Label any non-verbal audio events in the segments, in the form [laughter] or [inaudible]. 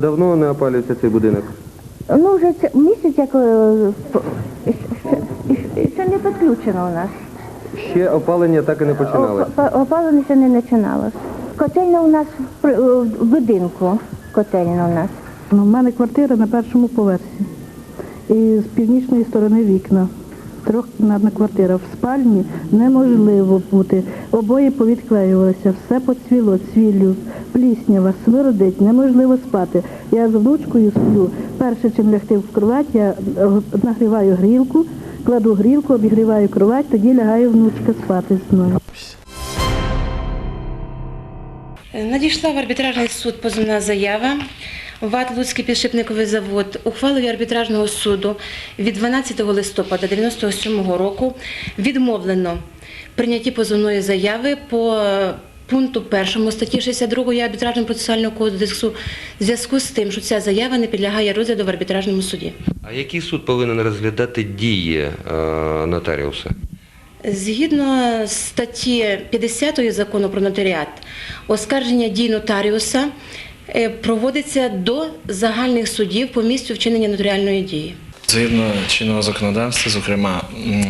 Давно не опалюється цей будинок? Ну, вже це місяць, як е, ще- ще не підключено у нас. Ще опалення так і не починали. Опа- Опалення ще не починалось. Котельня у нас в при- в будинку. Котельня у нас. Ну, в мене квартира на першому поверсі. І з північної сторони вікна. Трьохкімнатна квартира. В спальні неможливо бути. Обої повідклеювалися, все поцвіло, цвіллю, пліснява, смердить, неможливо спати. Я з внучкою сплю. Перше, чим лягти в кровать, я е, нагріваю грілку, кладу грілку, обігріваю кровать, тоді лягає внучка спати з мною. Надійшла в арбітражний суд позовна заява. ВАТ Луцький підшипниковий завод ухвалою арбітражного суду від 12 листопада 1997 року відмовлено прийнятті позовної заяви по пункту 1 статті 62 арбітражного процесуального кодексу в зв'язку з тим, що ця заява не підлягає розгляду в арбітражному суді. А який суд повинен розглядати дії е, нотаріуса? Згідно статті 50 закону про нотаріат, оскарження дій нотаріуса проводиться до загальних судів по місцю вчинення нотаріальної дії. Згідно чинного законодавства, зокрема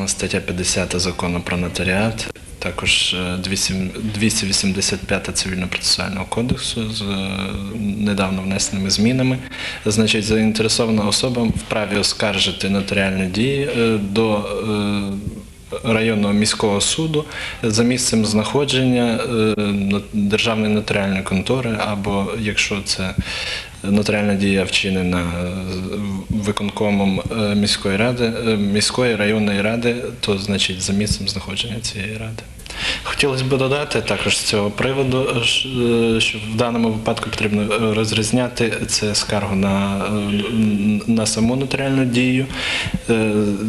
стаття 50 закону про нотаріат, також е, 200 285 цивільно-процесуального кодексу з е, недавно внесеними змінами, значить, заінтересована особа вправі оскаржити нотаріальні дії е, до е, районного міського суду за місцем знаходження е, державної нотаріальної контори, або якщо це нотаріальна дія вчинена е, виконкомом е, міської ради, міської районної ради, то значить за місцем знаходження цієї ради. Хотілося б додати також з цього приводу, е, е, що в даному випадку потрібно е, розрізняти це скаргу на, на саму нотаріальну дію.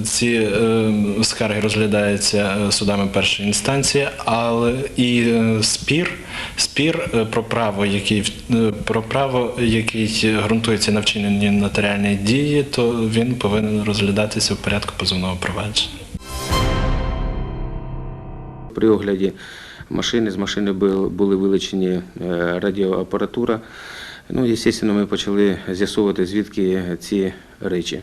Ці скарги розглядаються судами першої інстанції, але і спір, спір про право, який про право, який ґрунтується на вчиненні нотаріальної дії, то він повинен розглядатися в порядку позовного провадження. При огляді машини з машини були вилучені е, радіоапаратура. Ну, звісно, ми почали з'ясовувати, звідки ці речі.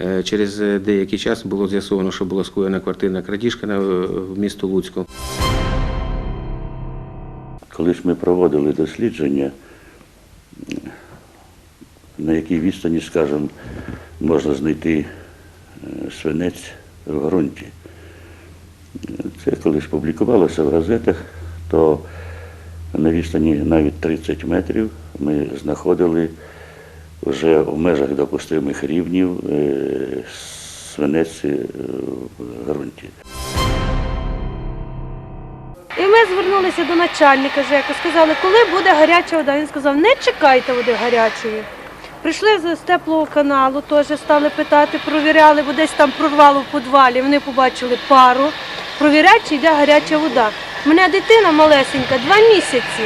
Е, Через деякий час було з'ясовано, що була скоєна квартирна крадіжка в місто Луцьку. Коли ж ми проводили дослідження, на якій відстані, скажімо, можна знайти е, свинець в ґрунті. Це коли ж публікувалося в газетах, то на відстані навіть 30 метрів ми знаходили вже в межах допустимих рівнів е, свинець е, в ґрунті. І ми звернулися до начальника ЖЕКу, сказали, коли буде гаряча вода. Він сказав, не чекайте води гарячої. Прийшли з теплого каналу, теж стали питати, провіряли, бо десь там прорвало в підвалі, вони побачили пару. Провіряють, чи йде гаряча вода. У мене дитина малесенька, два місяці.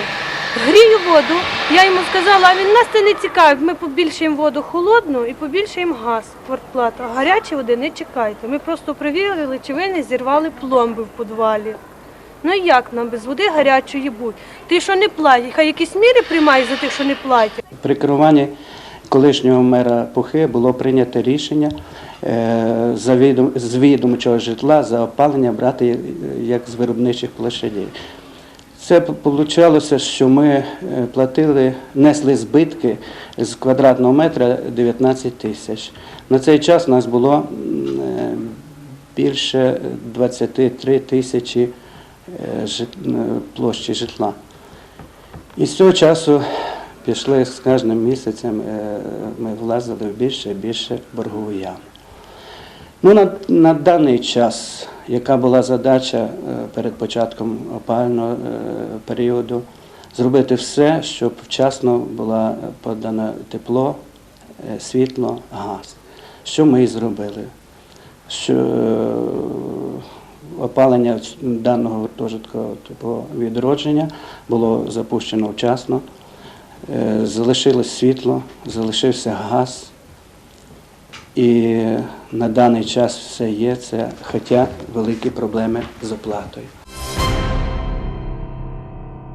Грію воду, я йому сказала, а він нас це не цікавить. Ми побільшуємо воду холодну і побільшуємо газ, квартплату. А гарячої води не чекайте. Ми просто перевірили, чи ви не зірвали пломби в підвалі. Ну як нам без води гарячої бути? Ті, що не платять, хай якісь міри приймають за тих, що не платять. При керуванні колишнього мера Пухи було прийнято рішення з відомчого житла за опалення брати е, як з виробничих площадей. Це вийшло, що ми е, платили, несли збитки з квадратного метра 19 тисяч. На цей час у нас було е, більше 23 тисячі е, е, площі житла. І з цього часу пішли з кожним місяцем, е, ми влазили в більше і більше боргову яму. Ну, на, на даний час, яка була задача е, перед початком опального е, періоду, зробити все, щоб вчасно була подана тепло, е, світло, газ. Що ми і зробили? Що опалення даного гуртожитку типу відродження було запущено вчасно. Залишилось світло, залишився газ. І на даний час все є, це, хоча великі проблеми з оплатою.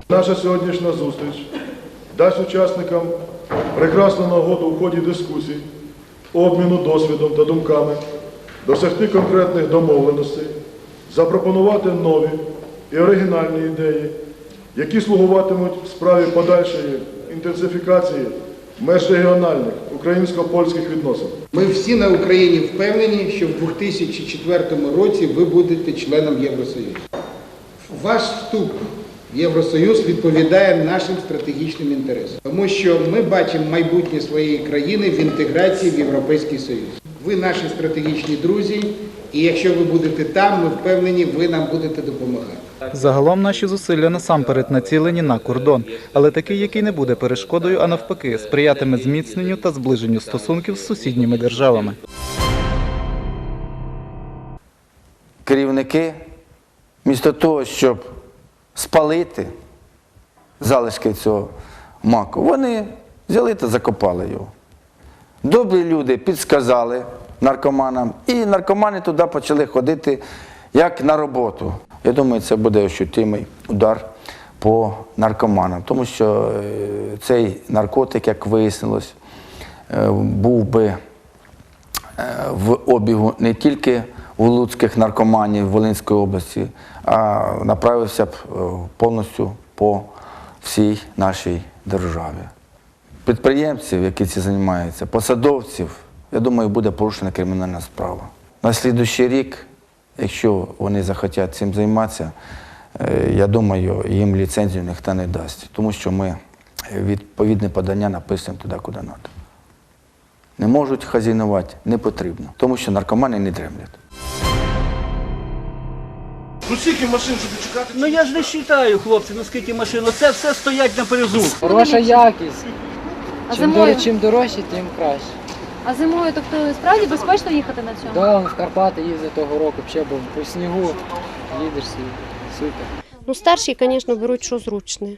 Наша сьогоднішня зустріч дасть учасникам прекрасну нагоду у ході дискусій, обміну досвідом та думками, досягти конкретних домовленостей, запропонувати нові і оригінальні ідеї, які слугуватимуть справі подальшої інтенсифікації межрегіональних українсько-польських відносин. Ми всі на Україні впевнені, що в 2004 році ви будете членом Євросоюзу. Ваш вступ в Євросоюз відповідає нашим стратегічним інтересам, тому що ми бачимо майбутнє своєї країни в інтеграції в Європейський Союз. Ви наші стратегічні друзі, і якщо ви будете там, ми впевнені, ви нам будете допомагати. Загалом наші зусилля насамперед націлені на кордон, але такий, який не буде перешкодою, а навпаки, сприятиме зміцненню та зближенню стосунків з сусідніми державами. керівники, місто того, щоб спалити залишки цього маку, вони взяли та закопали його. Добрі люди підсказали наркоманам, і наркомани туди почали ходити як на роботу. Я думаю, це буде ощутимий удар по наркоманам, тому що е, цей наркотик, як вияснилось, е, був би е, в обігу не тільки у луцьких наркоманів Волинської області, а направився б повністю по всій нашій державі. Підприємців, які цим займаються, посадовців, я думаю, буде порушена кримінальна справа. На слідуючий рік, якщо вони захотять цим займатися, е, я думаю, їм ліцензію ніхто не дасть, тому що ми відповідне подання написуємо туди, куди треба. Не можуть хазінувати, не потрібно, тому що наркомани не дремлять. Ну скільки машин, щоб чекати? Ну я ж не вважаю, хлопці, ну скільки машин. Це все стоять на перезу. Хороша якість. А Чим, дор... чим дорожче, тим краще. А зимою, тобто справді безпечно їхати на цьому? Да, в Карпати їздив того року, ще був по снігу, їдеш собі, супер. Ну, старші, звісно, беруть що зручне,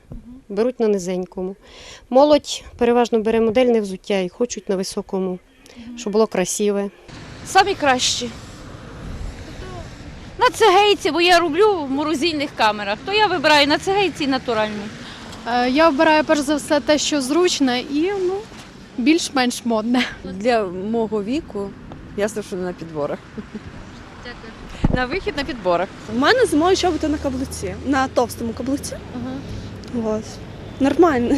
беруть на низенькому. Молодь переважно бере модельне взуття і хочуть на високому, щоб було красиве. Самі кращі. На цегейці, бо я роблю в морозильних камерах, то я вибираю на цегейці і натуральні. Е, Я обираю перш за все те, що зручне і ну, більш-менш модне. Для мого віку ясно, що не на підборах. На вихід на підборах. У мене зимою чоботи на каблуці, на товстому каблуці. От. Нормально.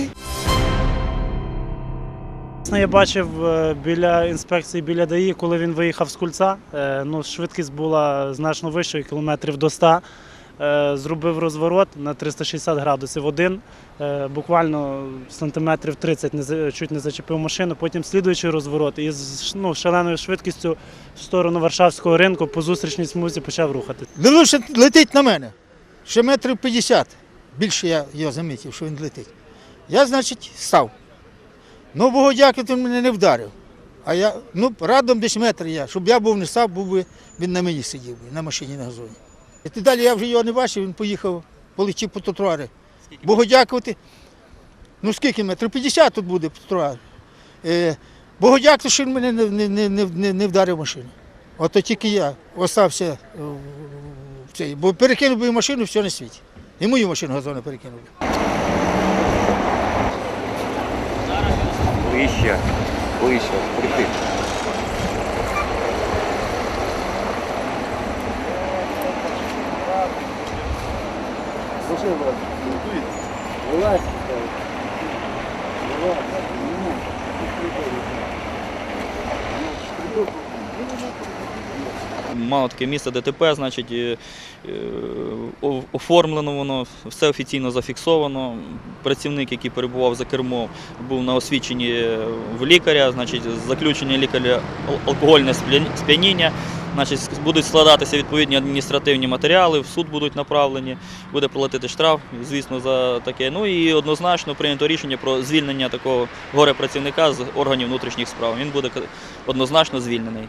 Я бачив е, біля інспекції біля ДАІ, коли він виїхав з кульця. е, Ну, швидкість була значно вищою, кілометрів до 100. Е, Зробив розворот на 360 градусів один, е, буквально сантиметрів 30 чуть не зачепив машину. Потім слідуючий розворот і з ну, шаленою швидкістю в сторону Варшавського ринку по зустрічній смузі почав рухати. Дивлюся, летить на мене. Ще метрів 50. Більше я його замітив, що він летить. Я, значить, став. Ну, Богу дякувати, він мене не вдарив. А я, ну, радом десь метр я. Щоб я був не став, був би, він на мені сидів би, на машині на газоні. І далі я вже його не бачив, він поїхав, полетів по тротуарі. Богу дякувати. Ну скільки метрів? 50 тут буде по тротуарі. Е, Богу дякувати, що він мене не, не, не, не, не, не вдарив машину. Ото тільки я остався е, в цей, бо перекинув би машину все на світі. І мою машину газону перекинув. Ближче, ближче, прийти. Мало таке місце ДТП, значить, е, оформлено воно, все офіційно зафіксовано. Працівник, який перебував за кермом, був на освідченні в лікаря, значить, заключення лікаря алкогольне сп'яніння. Значить, будуть складатися відповідні адміністративні матеріали, в суд будуть направлені, буде платити штраф, звісно, за таке. Ну і однозначно прийнято рішення про звільнення такого горе-працівника з органів внутрішніх справ. Він буде однозначно звільнений.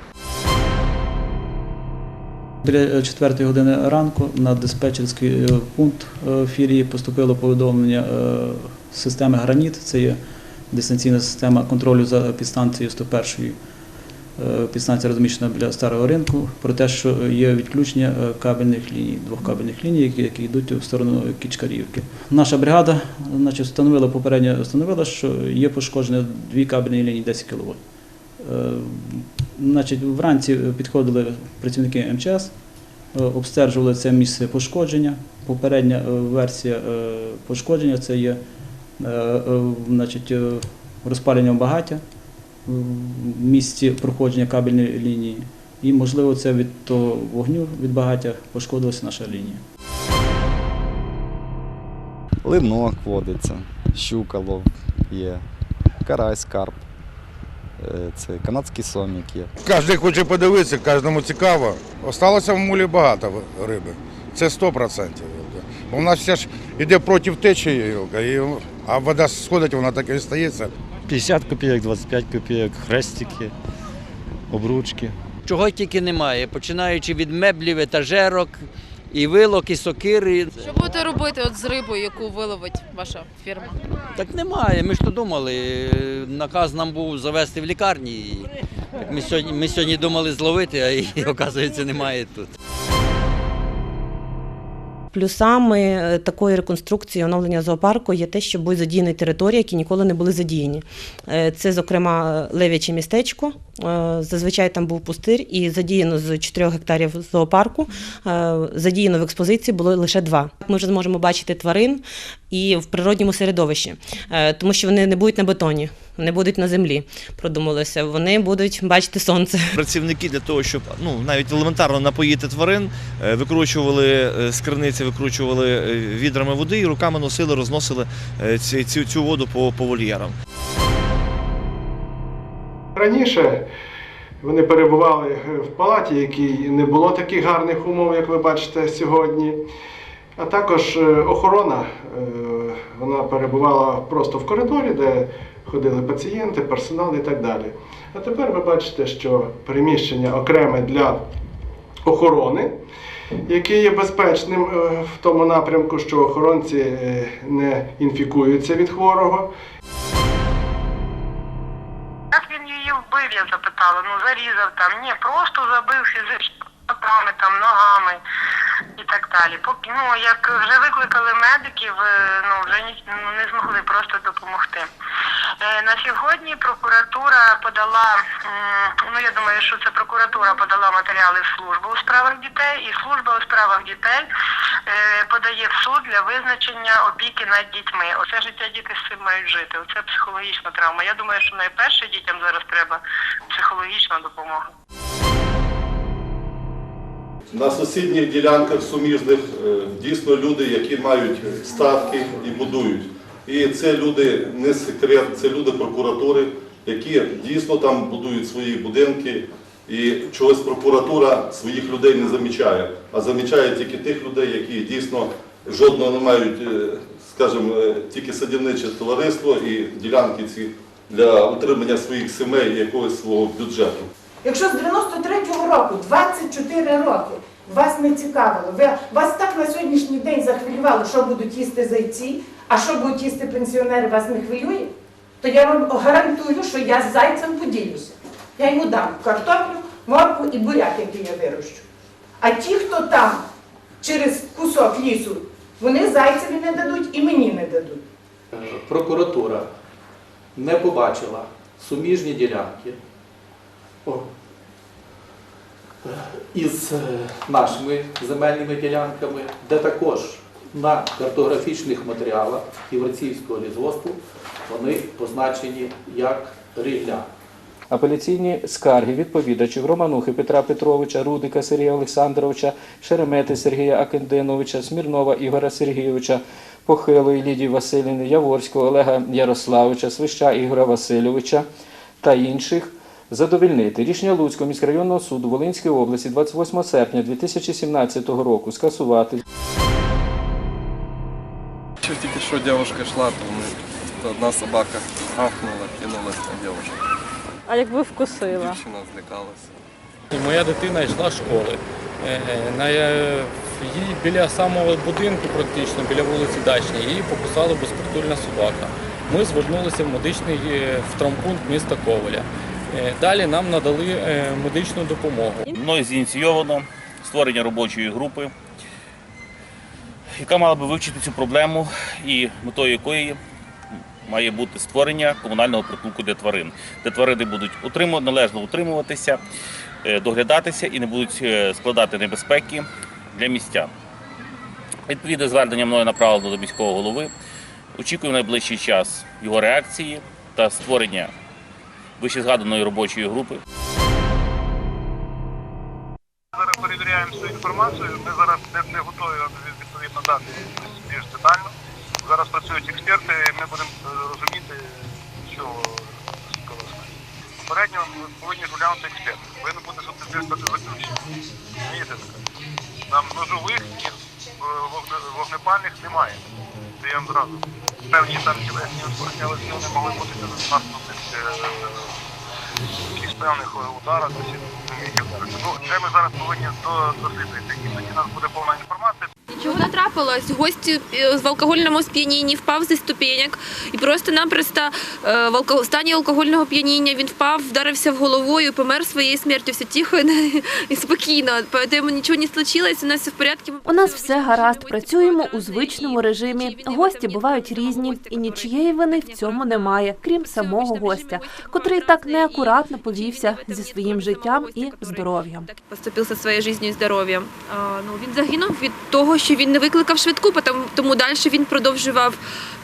Біля 4 години ранку на диспетчерський е, пункт е, філії поступило повідомлення е, системи Граніт. Це є дистанційна система контролю за підстанцією 101 Е, Підстанція розміщена біля старого ринку, про те, що є відключення е, кабельних ліній, двох кабельних ліній, які, які йдуть в сторону Кічкарівки. Наша бригада значить, встановила попередньо встановила, що є пошкоджені дві кабельні лінії 10 кВт. Е, Значить, вранці підходили працівники МЧС, е, обстежували це місце пошкодження. Попередня е, версія е, пошкодження це є е, е, значить, е, розпалення багаття місці проходження кабельної лінії. І, можливо, це від того вогню від багаття пошкодилася наша лінія. Линок водиться, щукалов є, карась, карп, е, це канадський сомік є. Кожен хоче подивитися, кожному цікаво. Осталося в мулі багато риби. Це 100%. Бо в нас все ж іде проти течії, і, а вода сходить, вона так і стається. 50 копійок, 25 копійок, хрестики, обручки. Чого тільки немає, починаючи від меблів, етажерок, і вилок, і сокири. Що будете робити от з рибою, яку виловить ваша фірма? Так немає. Ми ж то думали. Наказ нам був завести в лікарні. Ми сьогодні, ми сьогодні думали зловити, а її, оказується, немає тут. Плюсами е, такої реконструкції оновлення зоопарку є те, що будуть задіяні території, які ніколи не були задіяні. Е, Це, зокрема, лев'яче містечко. Е, Зазвичай там був пустир, і задіяно з 4 гектарів зоопарку. е, Задіяно в експозиції було лише два. Ми вже зможемо бачити тварин і в природньому середовищі, е, тому що вони не будуть на бетоні, не будуть на землі. Продумалося. Вони будуть бачити сонце. Працівники для того, щоб ну навіть елементарно напоїти тварин, викручували е, з криниці, викручували відрами води і руками носили, розносили цю, цю воду по, по вольєрам. Раніше вони перебували в палаті, якій не було таких гарних умов, як ви бачите сьогодні. А також е, охорона е, вона перебувала просто в коридорі, де ходили пацієнти, персонал і так далі. А тепер ви бачите, що приміщення окреме для охорони, яке є безпечним е, в тому напрямку, що охоронці е, не інфікуються від хворого. Її вбив, я запитала, ну зарізав там. Ні, просто забив фізично руками, там, ногами так далі. Поки ну як вже викликали медиків, е, ну вже ні, ну, не змогли просто допомогти. Е, На сьогодні прокуратура подала, ну я думаю, що це прокуратура подала матеріали в службу у справах дітей, і служба у справах дітей е, подає в суд для визначення опіки над дітьми. Оце життя діти з цим мають жити. Оце психологічна травма. Я думаю, що найперше дітям зараз треба психологічна допомога. На сусідніх ділянках суміжних е, дійсно люди, які мають статки і будують. І це люди не секрет, це люди прокуратури, які дійсно там будують свої будинки. І чогось прокуратура своїх людей не замічає, а замічає тільки тих людей, які дійсно жодного не мають, е, скажімо, е, тільки садівниче товариство і ділянки ці для утримання своїх сімей і якогось свого бюджету. Якщо з 93-го року, 24 роки, вас не цікавило, ви, вас так на сьогоднішній день захвилювало, що будуть їсти зайці, а що будуть їсти пенсіонери, вас не хвилює, то я вам гарантую, що я з зайцем поділюся. Я йому дам картоплю, морку і буряк, який я вирощу. А ті, хто там через кусок лісу, вони зайцеві не дадуть і мені не дадуть. прокуратура не побачила суміжні ділянки із е, нашими земельними ділянками, де також на картографічних матеріалах Євраційського лісгоспу вони позначені як рілля. Апеляційні скарги відповідачів Романухи Петра Петровича, Рудика Сергія Олександровича, Шеремети Сергія Акендиновича, Смірнова Ігора Сергійовича, Похилої Лідії Василівни, Яворського Олега Ярославовича, Свища Ігора Васильовича та інших задовільнити. Рішення Луцького міськрайонного суду Волинської області 28 серпня 2017 року скасувати. Что тільки що девушка шла, то, одна собака ахнула, кинулась на девушку. А якби вкусила? Дівчина злякалася. Моя дитина йшла з школи. Е, На, е, її біля самого будинку, практично, біля вулиці Дачній, її покусала безпритульна собака. Ми звернулися в медичний е, в травмпункт міста Коваля. Е, Далі нам надали е, медичну допомогу. Мною зініційовано створення робочої групи, яка мала би вивчити цю проблему і метою якої має бути створення комунального притулку для тварин, де тварини будуть належно утримуватися, е, доглядатися і не будуть складати небезпеки для містян. Відповідне звернення мною направлено до міського голови. Очікую в найближчий час його реакції та створення вищезгаданої робочої групи. Зараз перевіряємо всю інформацію. Ми зараз не, готові відповідно дати більш детально. Зараз працюють експерти, ми будемо е, розуміти, що. Попередньо повинні розглянути експерт. Повинен бути підписати заключення. Там ножових і е, вогнепальних немає. Це я вам зразу. Певні там тілесні ушкодження, але не могли бути е, якихось певних ударах, Ну, це ми зараз повинні до- дослідити. І тоді нас буде повна інформація. Трапилось. Гость е, в алкогольному сп'янінні впав зі ступенек і просто-напросто е, в стані алкогольного п'яніння він впав, вдарився в головою, помер своєю смертю. Все тихо [laughs] і спокійно. Тому нічого не случилось, у нас все в порядку. У нас все гаразд, працюємо у звичному режимі. Гості бувають різні, і нічієї вини в цьому немає, крім самого гостя, котрий так неакуратно повівся зі своїм життям і здоров'ям. Поступив зі своєю життю і здоров'ям. Ну, він загинув від того, що він не викликав швидку, тому, тому далі він продовжував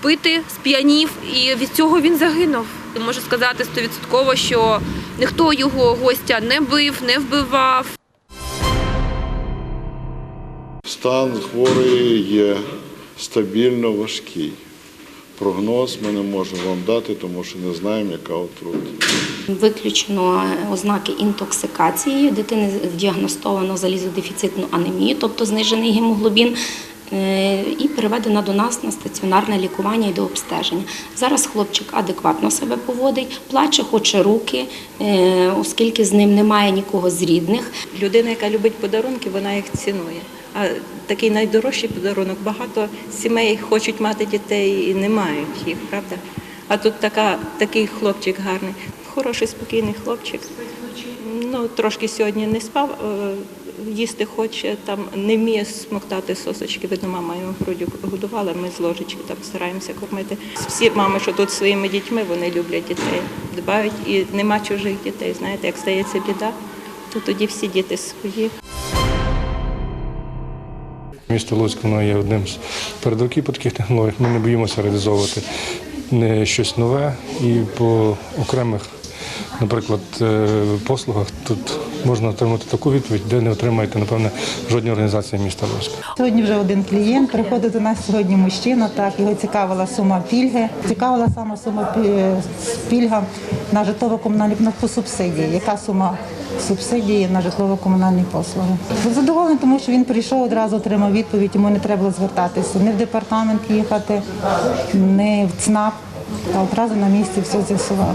пити, сп'янів, і від цього він загинув. Можу сказати стовідсотково, що ніхто його гостя не бив, не вбивав. Стан хворої є стабільно важкий. Прогноз ми не можемо вам дати, тому що не знаємо, яка отрута. Виключено ознаки інтоксикації. Дитини діагностовано залізодефіцитну анемію, тобто знижений гемоглобін. Е, І переведена до нас на стаціонарне лікування і до обстеження. Зараз хлопчик адекватно себе поводить, плаче, хоче руки, е, оскільки з ним немає нікого з рідних. Людина, яка любить подарунки, вона їх цінує. А такий найдорожчий подарунок багато сімей хочуть мати дітей і не мають їх, правда? А тут така, такий хлопчик гарний, хороший, спокійний хлопчик. Ну, трошки сьогодні не спав, е, їсти хоче, там не вміє смоктати сосочки. Видно, мама його грудю годувала, ми з ложечки там стараємося кормити. Всі мами, що тут своїми дітьми, вони люблять дітей, дбають і нема чужих дітей. Знаєте, як стається біда, то тоді всі діти свої. Місто Луцьк воно є одним з передовиків по таких технологіях. Ми не боїмося реалізовувати не щось нове і по окремих, наприклад, е, послугах тут можна отримати таку відповідь, де не отримаєте, напевне, жодні організації міста Луцька. Сьогодні вже один клієнт приходить до нас сьогодні мужчина. Так його цікавила сума пільги. Цікавила саме сума пільга на житлово-комунальні на по субсидії. Яка сума субсидії на житлово-комунальні послуги? Був задоволений, тому що він прийшов одразу отримав відповідь. Йому не треба було звертатися не в департамент їхати, не в ЦНАП. Та одразу на місці все з'ясував.